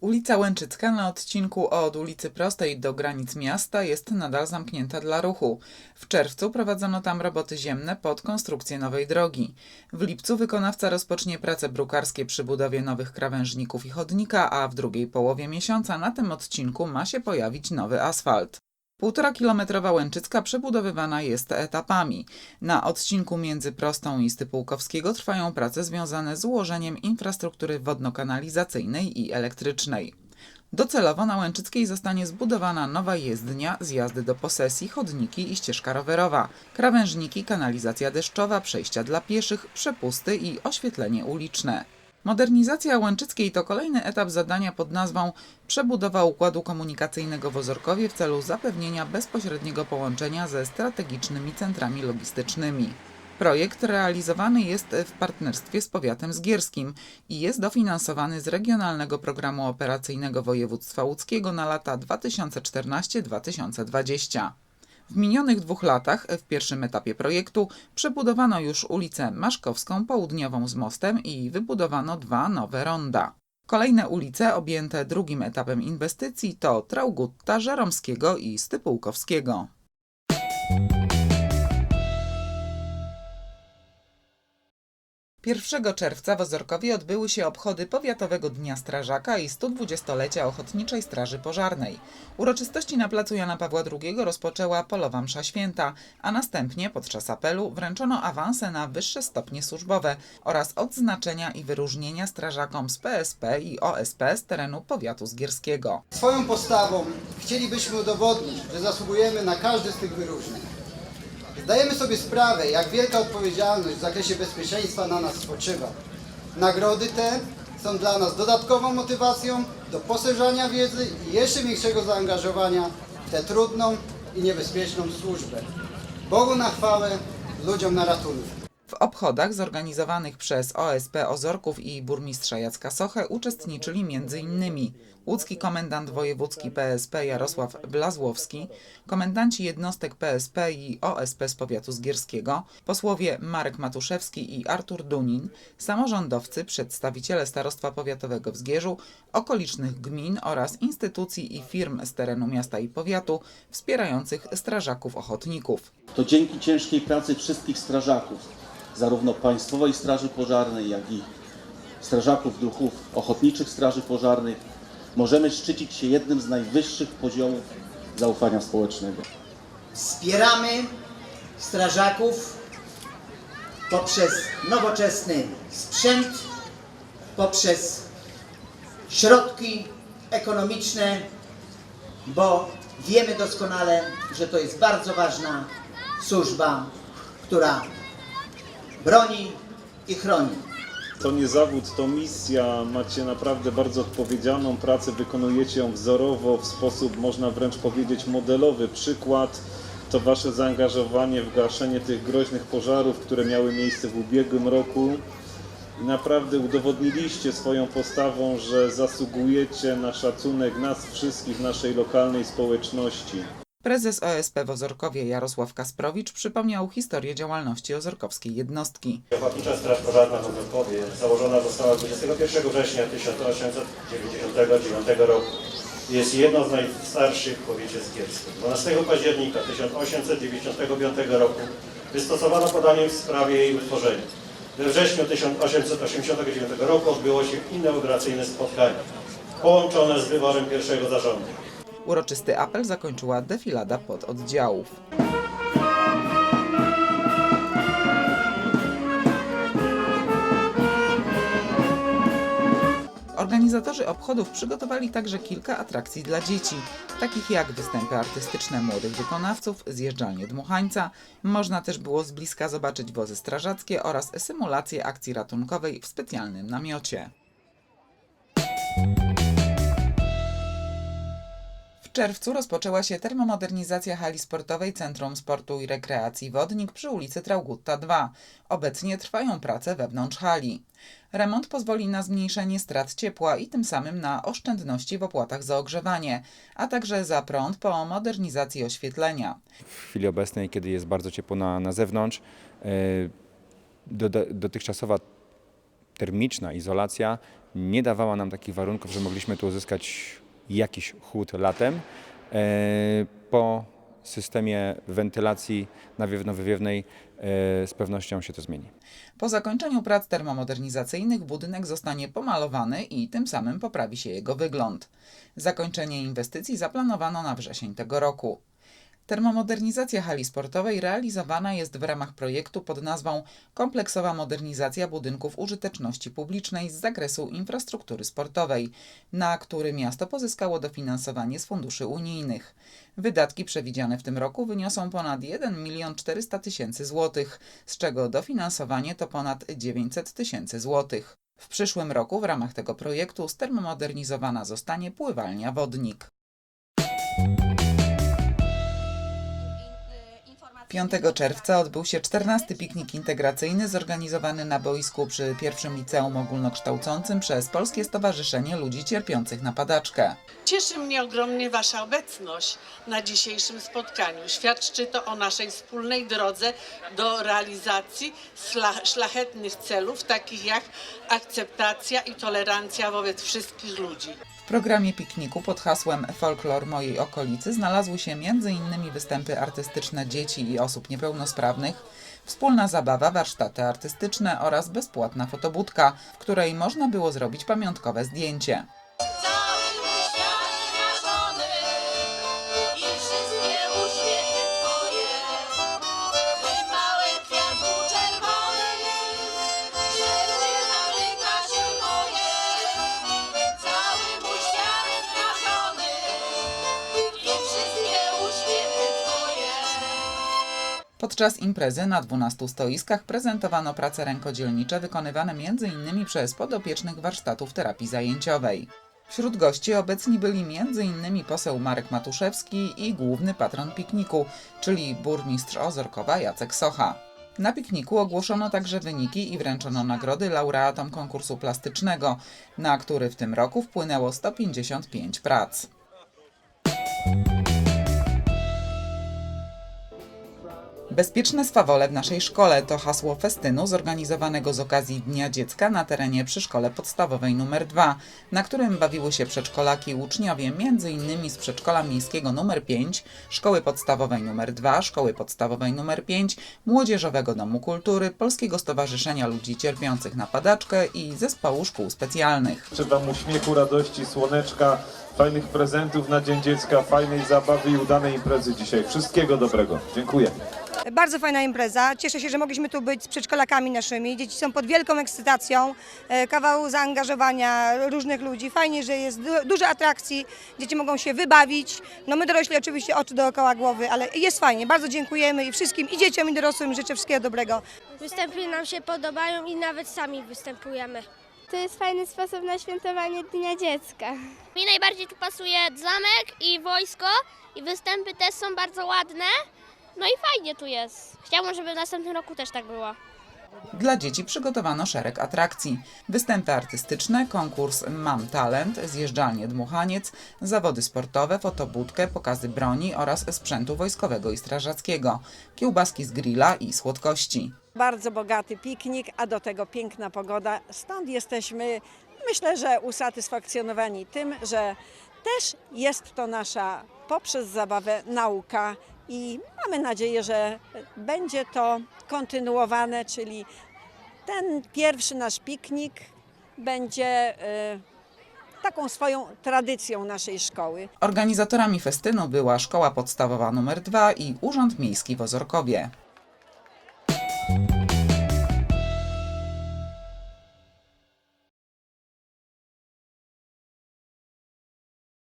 Ulica Łęczycka na odcinku od ulicy Prostej do granic miasta jest nadal zamknięta dla ruchu. W czerwcu prowadzono tam roboty ziemne pod konstrukcję nowej drogi. W lipcu wykonawca rozpocznie prace brukarskie przy budowie nowych krawężników i chodnika, a w drugiej połowie miesiąca na tym odcinku ma się pojawić nowy asfalt. Półtora kilometrowa Łęczycka przebudowywana jest etapami. Na odcinku między Prostą i Stypułkowskiego trwają prace związane z ułożeniem infrastruktury wodno-kanalizacyjnej i elektrycznej. Docelowo na Łęczyckiej zostanie zbudowana nowa jezdnia, zjazdy do posesji, chodniki i ścieżka rowerowa, krawężniki, kanalizacja deszczowa, przejścia dla pieszych, przepusty i oświetlenie uliczne. Modernizacja Łęczyckiej to kolejny etap zadania pod nazwą Przebudowa układu komunikacyjnego w Ozorkowie w celu zapewnienia bezpośredniego połączenia ze strategicznymi centrami logistycznymi. Projekt realizowany jest w partnerstwie z powiatem zgierskim i jest dofinansowany z Regionalnego Programu Operacyjnego Województwa Łódzkiego na lata 2014-2020. W minionych dwóch latach, w pierwszym etapie projektu, przebudowano już ulicę Maszkowską Południową z mostem i wybudowano dwa nowe ronda. Kolejne ulice objęte drugim etapem inwestycji to Traugutta, Żeromskiego i Stypułkowskiego. 1 czerwca w Ozorkowie odbyły się obchody Powiatowego Dnia Strażaka i 120-lecia Ochotniczej Straży Pożarnej. Uroczystości na placu Jana Pawła II rozpoczęła polowa msza święta, a następnie podczas apelu wręczono awanse na wyższe stopnie służbowe oraz odznaczenia i wyróżnienia strażakom z PSP i OSP z terenu powiatu zgierskiego. Swoją postawą chcielibyśmy udowodnić, że zasługujemy na każde z tych wyróżnień. Zdajemy sobie sprawę, jak wielka odpowiedzialność w zakresie bezpieczeństwa na nas spoczywa. Nagrody te są dla nas dodatkową motywacją do poszerzania wiedzy i jeszcze większego zaangażowania w tę trudną i niebezpieczną służbę. Bogu na chwałę, ludziom na ratunek. W obchodach zorganizowanych przez OSP Ozorków i burmistrza Jacka Sochę uczestniczyli m.in. łódzki komendant wojewódzki PSP Jarosław Blazłowski, komendanci jednostek PSP i OSP z powiatu zgierskiego, posłowie Marek Matuszewski i Artur Dunin, samorządowcy, przedstawiciele Starostwa Powiatowego w Zgierzu, okolicznych gmin oraz instytucji i firm z terenu miasta i powiatu wspierających strażaków ochotników. To dzięki ciężkiej pracy wszystkich strażaków, zarówno Państwowej Straży Pożarnej, jak i strażaków druhów Ochotniczych Straży Pożarnych, możemy szczycić się jednym z najwyższych poziomów zaufania społecznego. Wspieramy strażaków poprzez nowoczesny sprzęt, poprzez środki ekonomiczne, bo wiemy doskonale, że to jest bardzo ważna służba, która broni i chroni. To nie zawód, to misja. Macie naprawdę bardzo odpowiedzialną pracę, wykonujecie ją wzorowo, w sposób można wręcz powiedzieć modelowy. Przykład to Wasze zaangażowanie w gaszenie tych groźnych pożarów, które miały miejsce w ubiegłym roku. I naprawdę udowodniliście swoją postawą, że zasługujecie na szacunek nas wszystkich, naszej lokalnej społeczności. Prezes OSP w Ozorkowie Jarosław Kasprowicz przypomniał historię działalności ozorkowskiej jednostki. Ochotnicza Straż Pożarna w Ozorkowie założona została 21 września 1899 roku. Jest jedną z najstarszych w powiecie zgierskim. 12 października 1895 roku wystosowano podanie w sprawie jej utworzenia. We wrześniu 1889 roku odbyło się inauguracyjne spotkanie, połączone z wyborem pierwszego zarządu. Uroczysty apel zakończyła defilada pododdziałów. Organizatorzy obchodów przygotowali także kilka atrakcji dla dzieci, takich jak występy artystyczne młodych wykonawców, zjeżdżalnie dmuchańca. Można też było z bliska zobaczyć wozy strażackie oraz symulację akcji ratunkowej w specjalnym namiocie. Czerwcu rozpoczęła się termomodernizacja hali sportowej Centrum Sportu i Rekreacji Wodnik przy ulicy Traugutta 2. Obecnie trwają prace wewnątrz hali. Remont pozwoli na zmniejszenie strat ciepła i tym samym na oszczędności w opłatach za ogrzewanie, a także za prąd po modernizacji oświetlenia. w chwili obecnej, kiedy jest bardzo ciepło na, na zewnątrz. e, Doda, dotychczasowa termiczna izolacja nie dawała nam takich warunków, że mogliśmy tu uzyskać jakiś chłód latem. E, Po systemie wentylacji nawiewno-wywiewnej e, z pewnością się to zmieni. Po zakończeniu prac termomodernizacyjnych budynek zostanie pomalowany i tym samym poprawi się jego wygląd. Zakończenie inwestycji zaplanowano na wrzesień tego roku. Termomodernizacja hali sportowej realizowana jest w ramach projektu pod nazwą Kompleksowa modernizacja budynków użyteczności publicznej z zakresu infrastruktury sportowej, na który miasto pozyskało dofinansowanie z funduszy unijnych. Wydatki przewidziane w tym roku wyniosą ponad 1 milion 400 tysięcy złotych, z czego dofinansowanie to ponad 900 tysięcy złotych. W przyszłym roku w ramach tego projektu stermomodernizowana zostanie pływalnia Wodnik. 5 czerwca odbył się 14 piknik integracyjny zorganizowany na boisku przy pierwszym liceum ogólnokształcącym przez Polskie Stowarzyszenie Ludzi Cierpiących na Padaczkę. Cieszy mnie ogromnie Wasza obecność na dzisiejszym spotkaniu. Świadczy to o naszej wspólnej drodze do realizacji szla- szlachetnych celów, takich jak akceptacja i tolerancja wobec wszystkich ludzi. Programie pikniku pod hasłem Folklor mojej okolicy znalazły się m.in. występy artystyczne dzieci i osób niepełnosprawnych, wspólna zabawa, warsztaty artystyczne oraz bezpłatna fotobudka, w której można było zrobić pamiątkowe zdjęcie. Podczas imprezy na 12 stoiskach prezentowano prace rękodzielnicze wykonywane m.in. przez podopiecznych warsztatów terapii zajęciowej. Wśród gości obecni byli m.in. poseł Marek Matuszewski i główny patron pikniku, czyli burmistrz Ozorkowa Jacek Socha. Na pikniku ogłoszono także wyniki i wręczono nagrody laureatom konkursu plastycznego, na który w tym roku wpłynęło 155 prac. Bezpieczne swawole w naszej szkole to hasło festynu zorganizowanego z okazji Dnia Dziecka na terenie przedszkole podstawowej nr 2, na którym bawiły się przedszkolaki i uczniowie m.in. z przedszkola miejskiego nr 5, szkoły podstawowej nr 2, szkoły podstawowej nr 5, Młodzieżowego Domu Kultury, Polskiego Stowarzyszenia Ludzi Cierpiących na Padaczkę i Zespołu Szkół Specjalnych. Życzę Wam uśmiechu, radości, słoneczka, fajnych prezentów na Dzień Dziecka, fajnej zabawy i udanej imprezy dzisiaj. Wszystkiego dobrego. Dziękuję. Bardzo fajna impreza. Cieszę się, że mogliśmy tu być z przedszkolakami naszymi. Dzieci są pod wielką ekscytacją. E, Kawał zaangażowania różnych ludzi. Fajnie, że jest du- dużo atrakcji. Dzieci mogą się wybawić. No my dorośli oczywiście oczy dookoła głowy, ale jest fajnie. Bardzo dziękujemy i wszystkim, i dzieciom, i dorosłym życzę wszystkiego dobrego. Występy nam się podobają i nawet sami występujemy. To jest fajny sposób na świętowanie Dnia Dziecka. Mi najbardziej tu pasuje zamek i wojsko i występy też są bardzo ładne. No i fajnie tu jest. Chciałbym, żeby w następnym roku też tak było. Dla dzieci przygotowano szereg atrakcji. Występy artystyczne, konkurs Mam Talent, zjeżdżalnie Dmuchaniec, zawody sportowe, fotobudkę, pokazy broni oraz sprzętu wojskowego i strażackiego, kiełbaski z grilla i słodkości. Bardzo bogaty piknik, a do tego piękna pogoda. Stąd jesteśmy, myślę, że usatysfakcjonowani tym, że też jest to nasza poprzez zabawę nauka i mamy nadzieję, że będzie to kontynuowane, czyli ten pierwszy nasz piknik będzie e, taką swoją tradycją naszej szkoły. Organizatorami festynu była Szkoła Podstawowa nr 2 i Urząd Miejski w Ozorkowie.